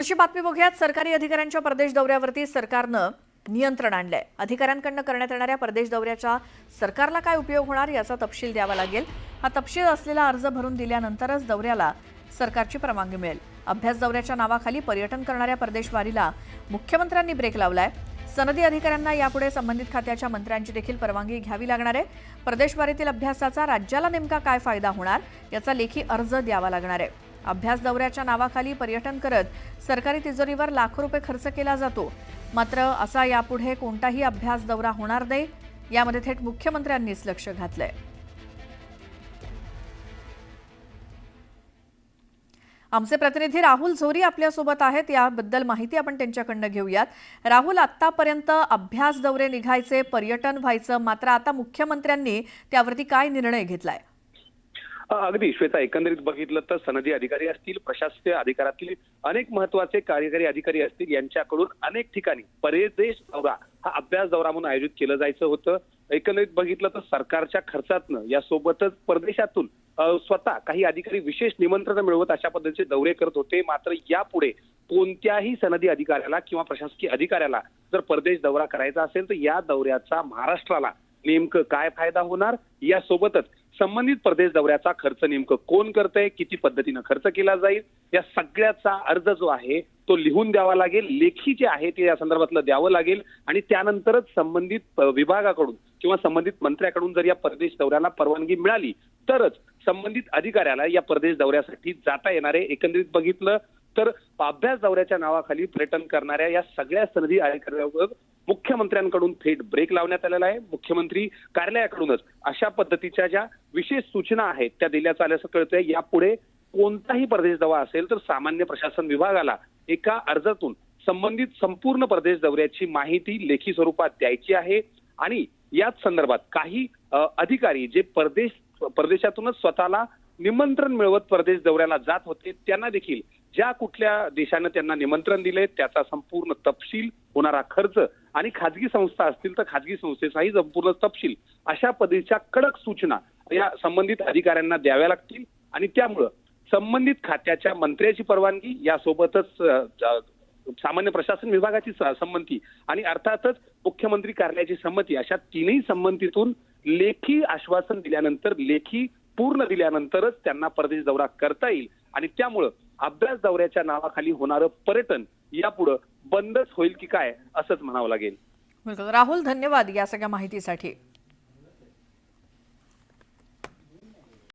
तशी बातमी बघूयात. सरकारी अधिकाऱ्यांच्या परदेश दौऱ्यावरती सरकारनं नियंत्रण आणलंय. अधिकाऱ्यांकडनं करण्यात येणाऱ्या परदेश दौऱ्याच्या सरकारला काय उपयोग होणार याचा तपशील द्यावा लागेल. हा तपशील असलेला अर्ज भरून दिल्यानंतरच दौऱ्याला सरकारची परवानगी मिळेल. अभ्यास दौऱ्याच्या नावाखाली पर्यटन करणाऱ्या परदेशवारीला मुख्यमंत्र्यांनी ब्रेक लावलाय. सनदी अधिकाऱ्यांना यापुढे संबंधित खात्याच्या मंत्र्यांची देखील परवानगी घ्यावी लागणार आहे. परदेशवारीतील अभ्यासाचा राज्याला नेमका काय फायदा होणार याचा लेखी अर्ज द्यावा लागणार आहे. अभ्यास दौऱ्याच्या नावाखाली पर्यटन करत सरकारी तिजोरीवर लाखो रुपये खर्च केला जातो. मात्र असा यापुढे कोणताही अभ्यास दौरा होणार नाही. यामध्ये थेट मुख्यमंत्र्यांनीच लक्ष घातलंय. आमचे प्रतिनिधी राहुल झोरी आपल्यासोबत आहेत. याबद्दल माहिती आपण त्यांच्याकडनं घेऊयात. राहुल आतापर्यंत अभ्यास दौरे निघायचे पर्यटन व्हायचं मात्र आता मुख्यमंत्र्यांनी त्यावरती काय निर्णय घेतलाय? अगदी. श्वेता एकंदरीत बघितलं तर सनदी अधिकारी असतील प्रशासकीय अधिकारातील अनेक महत्त्वाचे कार्यकारी अधिकारी असतील यांच्याकडून अनेक ठिकाणी परदेश दौरा हा अभ्यास दौरा म्हणून आयोजित केलं जायचं होतं. एकंदरीत बघितलं तर सरकारच्या खर्चातनं यासोबतच परदेशातून स्वतः काही अधिकारी विशेष निमंत्रण मिळवत अशा पद्धतीचे दौरे करत होते. मात्र यापुढे कोणत्याही सनदी अधिकाऱ्याला किंवा प्रशासकीय अधिकाऱ्याला जर परदेश दौरा करायचा असेल तर या दौऱ्याचा महाराष्ट्राला नेमकं काय फायदा होणार? यासोबतच संबंधित प्रदेश दौऱ्याचा खर्च नेमकं कोण करतंय किती पद्धतीनं खर्च केला जाईल या सगळ्याचा अर्ज जो आहे तो लिहून द्यावा लागेल लेखी जे आहे ते या संदर्भातलं द्यावं लागेल आणि त्यानंतरच संबंधित विभागाकडून किंवा संबंधित मंत्र्याकडून जर या परदेश दौऱ्याला परवानगी मिळाली तरच संबंधित अधिकाऱ्याला या परदेश दौऱ्यासाठी जाता येणारे एकंदरीत बघितलं तर अभ्यास दौऱ्याच्या नावाखाली पर्यटन करणाऱ्या या सगळ्या सनदी अधिकाऱ्यांवर मुख्यमंत्र्यांकडून थेट ब्रेक लावण्यात आलेला आहे. मुख्यमंत्री कार्यालयाकडूनच अशा पद्धतीच्या ज्या विशेष सूचना आहेत त्या दिल्याचं आल्याचं कळतंय. यापुढे कोणताही परदेश दवा असेल तर सामान्य प्रशासन विभागाला एका अर्जातून संबंधित संपूर्ण परदेश दौऱ्याची माहिती लेखी स्वरूपात द्यायची आहे. आणि याच संदर्भात काही अधिकारी जे परदेश परदेशातूनच स्वतःला निमंत्रण मिळवत परदेश दौऱ्याला जात होते त्यांना देखील ज्या कुठल्या देशानं त्यांना निमंत्रण दिले त्याचा संपूर्ण तपशील होणारा खर्च आणि खाजगी संस्था असतील तर खाजगी संस्थेचाही संपूर्ण तपशील अशा पद्धतीच्या कडक सूचना या संबंधित अधिकाऱ्यांना द्याव्या लागतील. आणि त्यामुळं संबंधित खात्याच्या मंत्र्याची परवानगी यासोबतच सामान्य प्रशासन विभागाची संमती आणि अर्थातच मुख्यमंत्री कार्यालयाची संमती अशा तीनही संमतीतून लेखी आश्वासन दिल्यानंतर लेखी पूर्ण दिल्यानंतरच त्यांना परदेश दौरा करता येईल. आणि त्यामुळं अभ्यास दौऱ्याच्या नावाखाली होणारं पर्यटन यापुढं बंदच होईल की काय असंच म्हणावं लागेल. राहुल धन्यवाद या सगळ्या माहितीसाठी.